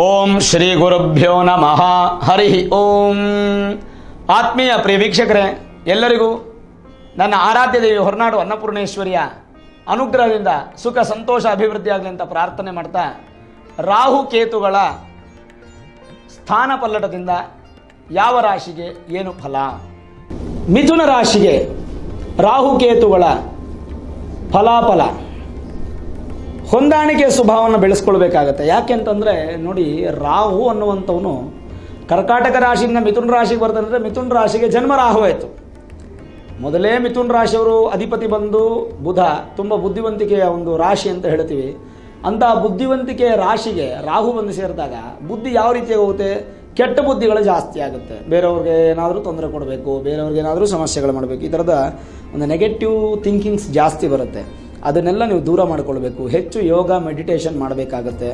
ಓಂ ಶ್ರೀ ಗುರುಭ್ಯೋ ನಮಃ. ಹರಿ ಓಂ. ಆತ್ಮೀಯ ಪ್ರಿಯ ವೀಕ್ಷಕರೇ, ಎಲ್ಲರಿಗೂ ನನ್ನ ಆರಾಧ್ಯ ದೇವಿ ಹೊರನಾಡು ಅನ್ನಪೂರ್ಣೇಶ್ವರಿಯ ಅನುಗ್ರಹದಿಂದ ಸುಖ ಸಂತೋಷ ಅಭಿವೃದ್ಧಿ ಆಗಲಿ ಅಂತ ಪ್ರಾರ್ಥನೆ ಮಾಡ್ತಾ ರಾಹು ಕೇತುಗಳ ಸ್ಥಾನ ಪಲ್ಲಟದಿಂದ ಯಾವ ರಾಶಿಗೆ ಏನು ಫಲ? ಮಿಥುನ ರಾಶಿಗೆ ರಾಹುಕೇತುಗಳ ಫಲಾಫಲ. ಹೊಂದಾಣಿಕೆ ಸ್ವಭಾವವನ್ನು ಬೆಳೆಸ್ಕೊಳ್ಬೇಕಾಗತ್ತೆ. ಯಾಕೆಂತಂದರೆ ನೋಡಿ, ರಾಹು ಅನ್ನುವಂಥವನು ಕರ್ಕಾಟಕ ರಾಶಿಯಿಂದ ಮಿಥುನ ರಾಶಿಗೆ ಬರ್ತಂದರೆ ಮಿಥುನ ರಾಶಿಗೆ ಜನ್ಮ ರಾಹು ಆಯಿತು. ಮೊದಲೇ ಮಿಥುನ್ ರಾಶಿಯವರು ಅಧಿಪತಿ ಬಂದು ಬುಧ, ತುಂಬ ಬುದ್ಧಿವಂತಿಕೆಯ ಒಂದು ರಾಶಿ ಅಂತ ಹೇಳ್ತೀವಿ. ಅಂಥ ಬುದ್ಧಿವಂತಿಕೆಯ ರಾಶಿಗೆ ರಾಹು ಬಂದು ಸೇರಿದಾಗ ಬುದ್ಧಿ ಯಾವ ರೀತಿಯಾಗಿ ಹೋಗುತ್ತೆ? ಕೆಟ್ಟ ಬುದ್ಧಿಗಳು ಜಾಸ್ತಿ ಆಗುತ್ತೆ. ಬೇರೆಯವ್ರಿಗೆ ಏನಾದರೂ ತೊಂದರೆ ಕೊಡಬೇಕು, ಬೇರೆಯವ್ರಿಗೆ ಏನಾದರೂ ಸಮಸ್ಯೆಗಳು ಮಾಡಬೇಕು. ಈ ಥರದ ಒಂದು ನೆಗೆಟಿವ್ ಥಿಂಕಿಂಗ್ಸ್ ಜಾಸ್ತಿ ಬರುತ್ತೆ. ಅದನ್ನೆಲ್ಲ ನೀವು ದೂರ ಮಾಡಿಕೊಳ್ಬೇಕು. ಹೆಚ್ಚು ಯೋಗ ಮೆಡಿಟೇಷನ್ ಮಾಡಬೇಕಾಗತ್ತೆ.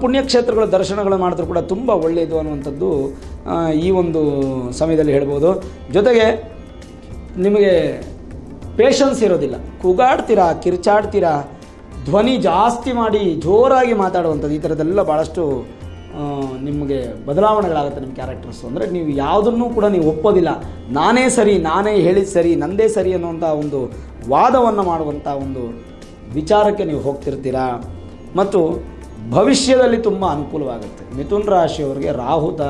ಪುಣ್ಯಕ್ಷೇತ್ರಗಳು ದರ್ಶನಗಳು ಮಾಡಿದ್ರು ಕೂಡ ತುಂಬ ಒಳ್ಳೆಯದು ಅನ್ನುವಂಥದ್ದು ಈ ಒಂದು ಸಮಯದಲ್ಲಿ ಹೇಳ್ಬೋದು. ಜೊತೆಗೆ ನಿಮಗೆ ಪೇಷನ್ಸ್ ಇರೋದಿಲ್ಲ. ಕೂಗಾಡ್ತೀರಾ, ಕಿರ್ಚಾಡ್ತೀರಾ, ಧ್ವನಿ ಜಾಸ್ತಿ ಮಾಡಿ ಜೋರಾಗಿ ಮಾತಾಡುವಂಥದ್ದು ಈ ಥರದ್ದೆಲ್ಲ ಭಾಳಷ್ಟು ನಿಮಗೆ ಬದಲಾವಣೆಗಳಾಗುತ್ತೆ ನಿಮ್ಮ ಕ್ಯಾರೆಕ್ಟರ್ಸು ಅಂದರೆ ನೀವು ಯಾವುದನ್ನೂ ಕೂಡ ನೀವು ಒಪ್ಪೋದಿಲ್ಲ. ನಾನೇ ಸರಿ, ನಾನೇ ಹೇಳಿದ ಸರಿ, ನಂದೇ ಸರಿ ಅನ್ನುವಂಥ ಒಂದು ವಾದವನ್ನು ಮಾಡುವಂಥ ಒಂದು ವಿಚಾರಕ್ಕೆ ನೀವು ಹೋಗ್ತಿರ್ತೀರಾ? ಮತ್ತು ಭವಿಷ್ಯದಲ್ಲಿ ತುಂಬ ಅನುಕೂಲವಾಗುತ್ತೆ. ಮಿಥುನ್ ರಾಶಿಯವರಿಗೆ ರಾಹು ತ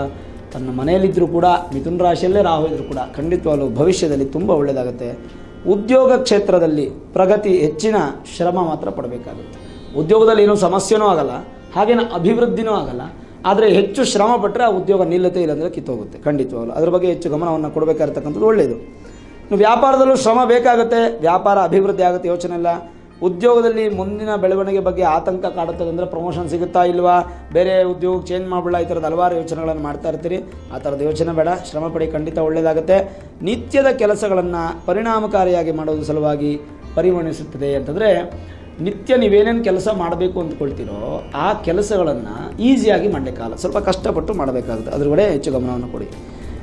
ತನ್ನ ಮನೆಯಲ್ಲಿದ್ದರೂ ಕೂಡ, ಮಿಥುನ್ ರಾಶಿಯಲ್ಲೇ ರಾಹು ಇದ್ದರೂ ಕೂಡ ಖಂಡಿತವಾಗಲೂ ಭವಿಷ್ಯದಲ್ಲಿ ತುಂಬ ಒಳ್ಳೆಯದಾಗುತ್ತೆ ಉದ್ಯೋಗ ಕ್ಷೇತ್ರದಲ್ಲಿ ಪ್ರಗತಿ ಹೆಚ್ಚಿನ ಶ್ರಮ ಮಾತ್ರ ಪಡಬೇಕಾಗುತ್ತೆ. ಉದ್ಯೋಗದಲ್ಲಿ ಏನೂ ಸಮಸ್ಯೆನೂ ಆಗಲ್ಲ, ಹಾಗೇನು ಅಭಿವೃದ್ಧಿನೂ ಆಗಲ್ಲ. ಆದರೆ ಹೆಚ್ಚು ಶ್ರಮ ಪಟ್ಟರೆ ಆ ಉದ್ಯೋಗ ನಿಲ್ಲತೆ ಇಲ್ಲಾಂದರೆ ಕಿತ್ತೋಗುತ್ತೆ. ಖಂಡಿತವಾಗಲು ಅದ್ರ ಬಗ್ಗೆ ಹೆಚ್ಚು ಗಮನವನ್ನು ಕೊಡಬೇಕಾಗಿರ್ತಕ್ಕಂಥದ್ದು ಒಳ್ಳೆಯದು ವ್ಯಾಪಾರದಲ್ಲೂ ಶ್ರಮ ಬೇಕಾಗುತ್ತೆ. ವ್ಯಾಪಾರ ಅಭಿವೃದ್ಧಿ ಆಗುತ್ತೆ, ಯೋಚನೆ ಇಲ್ಲ. ಉದ್ಯೋಗದಲ್ಲಿ ಮುಂದಿನ ಬೆಳವಣಿಗೆ ಬಗ್ಗೆ ಆತಂಕ ಕಾಡುತ್ತದೆ ಅಂದರೆ ಪ್ರಮೋಷನ್ ಸಿಗುತ್ತಾ ಇಲ್ವಾ? ಬೇರೆ ಉದ್ಯೋಗ ಚೇಂಜ್ ಮಾಡಬೇಡ ಈ ಥರದ ಹಲವಾರು ಯೋಚನೆಗಳನ್ನು ಮಾಡ್ತಾ ಇರ್ತೀರಿ. ಆ ಥರದ ಯೋಚನೆ ಬೇಡ. ಶ್ರಮ ಪಡಿ, ಖಂಡಿತ ಒಳ್ಳೆಯದಾಗುತ್ತೆ ನಿತ್ಯದ ಕೆಲಸಗಳನ್ನು ಪರಿಣಾಮಕಾರಿಯಾಗಿ ಮಾಡೋದು ಸಲುವಾಗಿ ಪರಿಗಣಿಸುತ್ತದೆ ಅಂತಂದರೆ ನಿತ್ಯ ನೀವೇನೇನು ಕೆಲಸ ಮಾಡಬೇಕು ಅಂದ್ಕೊಳ್ತೀರೋ ಆ ಕೆಲಸಗಳನ್ನು ಈಸಿಯಾಗಿ ಮಾಡಲಿಕ್ಕಾಗಲ್ಲ. ಸ್ವಲ್ಪ ಕಷ್ಟಪಟ್ಟು ಮಾಡಬೇಕಾಗುತ್ತೆ. ಅದ್ರ ಕಡೆ ಹೆಚ್ಚು ಗಮನವನ್ನು ಕೊಡಿ.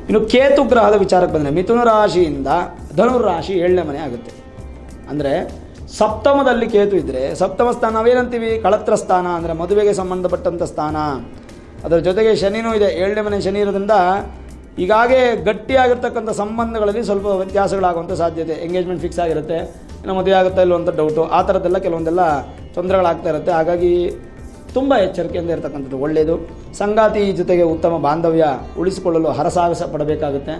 ಇನ್ನು ಕೇತು ಗ್ರಹದ ವಿಚಾರಕ್ಕೆ ಬಂದರೆ ಮಿಥುನ ರಾಶಿಯಿಂದ ಧನುರ್ ರಾಶಿ ಏಳನೇ ಮನೆ ಆಗುತ್ತೆ. ಅಂದರೆ ಸಪ್ತಮದಲ್ಲಿ ಕೇತು ಇದ್ದರೆ ಸಪ್ತಮ ಸ್ಥಾನ ನಾವೇನಂತೀವಿ? ಕಳತ್ರ ಸ್ಥಾನ ಅಂದರೆ ಮದುವೆಗೆ ಸಂಬಂಧಪಟ್ಟಂಥ ಸ್ಥಾನ. ಅದರ ಜೊತೆಗೆ ಶನಿನೂ ಇದೆ. ಏಳನೇ ಮನೆ ಶನಿ ಇರೋದ್ರಿಂದ ಈಗಾಗಲೇ ಗಟ್ಟಿಯಾಗಿರ್ತಕ್ಕಂಥ ಸಂಬಂಧಗಳಲ್ಲಿ ಸ್ವಲ್ಪ ವ್ಯತ್ಯಾಸಗಳಾಗುವಂಥ ಸಾಧ್ಯತೆ. ಎಂಗೇಜ್ಮೆಂಟ್ ಫಿಕ್ಸ್ ಆಗಿರುತ್ತೆ. ಇನ್ನು ಮದುವೆ ಆಗುತ್ತಾ ಇಲ್ಲೋ ಅಂತ ಡೌಟು ಆ ಥರದ್ದೆಲ್ಲ ಕೆಲವೊಂದೆಲ್ಲ ತೊಂದರೆಗಳಾಗ್ತಾ ಇರುತ್ತೆ. ಹಾಗಾಗಿ ತುಂಬ ಎಚ್ಚರಿಕೆಯಿಂದ ಇರತಕ್ಕಂಥದ್ದು ಒಳ್ಳೆಯದು ಸಂಗಾತಿ ಜೊತೆಗೆ ಉತ್ತಮ ಬಾಂಧವ್ಯ ಉಳಿಸಿಕೊಳ್ಳಲು ಹರಸಾಹಸ ಪಡಬೇಕಾಗುತ್ತೆ.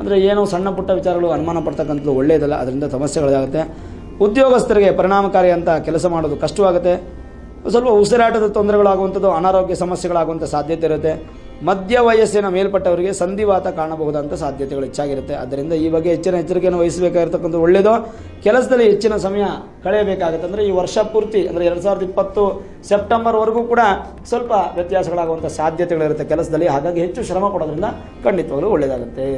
ಅಂದರೆ ಏನೋ ಸಣ್ಣ ಪುಟ್ಟ ವಿಚಾರಗಳು ಅನುಮಾನ ಪಡ್ತಕ್ಕಂಥದ್ದು ಒಳ್ಳೆಯದಲ್ಲ ಅದರಿಂದ ಸಮಸ್ಯೆಗಳಾಗುತ್ತೆ. ಉದ್ಯೋಗಸ್ಥರಿಗೆ ಪರಿಣಾಮಕಾರಿ ಅಂತ ಕೆಲಸ ಮಾಡೋದು ಕಷ್ಟವಾಗುತ್ತೆ. ಸ್ವಲ್ಪ ಉಸಿರಾಟದ ತೊಂದರೆಗಳಾಗುವಂಥದ್ದು, ಅನಾರೋಗ್ಯ ಸಮಸ್ಯೆಗಳಾಗುವಂಥ ಸಾಧ್ಯತೆ ಇರುತ್ತೆ. ಮಧ್ಯ ವಯಸ್ಸಿನ ಮೇಲ್ಪಟ್ಟವರಿಗೆ ಸಂಧಿವಾತ ಕಾಣಬಹುದಂಥ ಸಾಧ್ಯತೆಗಳು ಹೆಚ್ಚಾಗಿರುತ್ತೆ. ಅದರಿಂದ ಈ ಬಗ್ಗೆ ಹೆಚ್ಚಿನ ಎಚ್ಚರಿಕೆಯನ್ನು ವಹಿಸಬೇಕಾಗಿರ್ತಕ್ಕಂಥ ಒಳ್ಳೆಯದು ಕೆಲಸದಲ್ಲಿ ಹೆಚ್ಚಿನ ಸಮಯ ಕಳೆಯಬೇಕಾಗುತ್ತೆ ಅಂದರೆ ಈ ವರ್ಷ ಪೂರ್ತಿ, ಅಂದರೆ ಎರಡು ಸಾವಿರದ ಇಪ್ಪತ್ತು ಸೆಪ್ಟೆಂಬರ್ವರೆಗೂ ಕೂಡ ಸ್ವಲ್ಪ ವ್ಯತ್ಯಾಸಗಳಾಗುವಂಥ ಸಾಧ್ಯತೆಗಳಿರುತ್ತೆ ಕೆಲಸದಲ್ಲಿ. ಹಾಗಾಗಿ ಹೆಚ್ಚು ಶ್ರಮ ಕೊಡೋದ್ರಿಂದ ಖಂಡಿತವಾಗಲೂ ಒಳ್ಳೆಯದಾಗುತ್ತೆ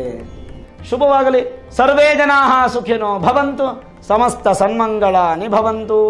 ಶುಭವಾಗಲಿ. ಸರ್ವೇ ಜನಾ ಸುಖಿನೋ ಭವಂತು. ಸಮಸ್ತ ಸನ್ಮಂಗಳ ನಿಭವಂತು